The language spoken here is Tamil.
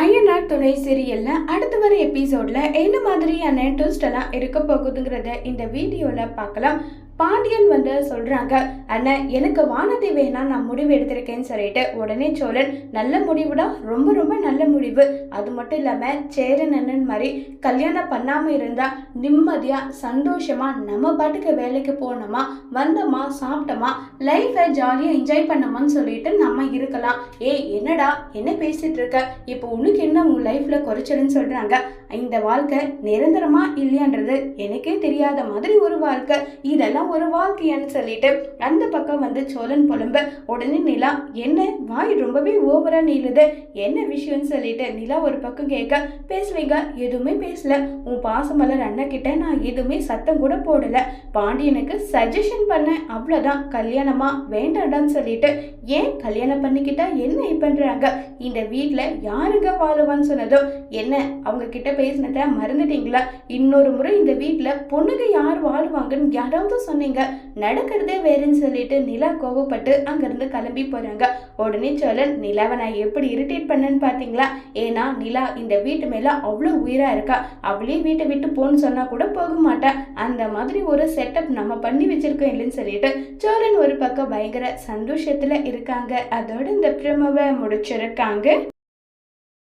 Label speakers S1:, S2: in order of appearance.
S1: I ஐயனார் துணை சீரியல்ல அடுத்து வர எபிசோட்ல என்ன மாதிரியான ட்விஸ்ட் எல்லாம் இருக்க போகுதுங்கிறத இந்த வீடியோல பார்க்கலாம். பாண்டியன் வந்து சொல்கிறாங்க அண்ணன் எனக்கு வானதி வேணா நான் முடிவு எடுத்திருக்கேன்னு சொல்லிட்டு உடனே சோழன் நல்ல முடிவுடா ரொம்ப ரொம்ப நல்ல முடிவு. அது மட்டும் இல்லாமல் சேரன் அண்ணன் மாதிரி கல்யாணம் பண்ணாமல் இருந்தால் நிம்மதியாக சந்தோஷமா நம்ம பாட்டுக்கு வேலைக்கு போனோமா வந்தோமா சாப்பிட்டோமா லைஃப்பை ஜாலியாக என்ஜாய் பண்ணோமான்னு சொல்லிட்டு நம்ம இருக்கலாம். ஏய் என்னடா என்ன பேசிகிட்டு இருக்க? இப்போ உனக்கு என்ன உங்கள் லைஃப்பில் குறைச்சலுன்னு சொல்றாங்க? இந்த வாழ்க்கை நிரந்தரமா இல்லையான்றது எனக்கே தெரியாத மாதிரி ஒரு வாழ்க்கை. இதெல்லாம் ஒரு வாழ்க்கையான்னு சொல்லிட்டு அந்த பக்கம் வந்து சோழன் புலம்ப உடனே நிலா என்ன? வாய் ரொம்பவே ஓவரா நீளுது. என்ன விஷயம்னு சொல்லிட்டு நிலா ஒரு பக்கம் கேட்க பேசுவீங்க எதுவுமே பேசல. உன் பாசமலர் அண்ணன் கிட்ட நான் எதுவுமே சத்தம் கூட போடல. பாண்டியனுக்கு சஜஷன் பண்ணேன். அவ்வளோதான் கல்யாணமா? வேண்டாடான்னு சொல்லிட்டு ஏன் கல்யாணம் பண்ணிக்கிட்டா என்ன பண்ணுறாங்க இந்த வீட்டில் யாருங்க வாழுவான்னு சொன்னதோ என்ன? அவங்க கிட்ட பேசினதை மறந்துட்டீங்களா? இன்னொரு முறை இந்த வீட்டில் பொண்ணுங்க யார் வாழ்வாங்கன்னு யாராவது சொன்னீங்க. நடக்கிறதே வேறுன்னு சொல்லிட்டு நிலா கோவப்பட்டு அங்கேருந்து கிளம்பி போகிறாங்க உடனே சோழன் நிலாவை நான் எப்படி இரிட்டேட் பண்ணேன்னு பார்த்தீங்களா ஏன்னா நிலா இந்த வீட்டு மேலே அவ்வளோ உயிராக இருக்கா. அவளே வீட்டை விட்டு போன்னு சொன்னால் கூட போக மாட்டா. அந்த மாதிரி ஒரு செட்டப் நம்ம பண்ணி வச்சிருக்கோம் இல்லைன்னு சொல்லிட்டு சோழன் ஒரு பக்கம் பயங்கர சந்தோஷத்தில் இருக்காங்க. அதோட இந்த பிரமவை முடிச்சிருக்காங்க.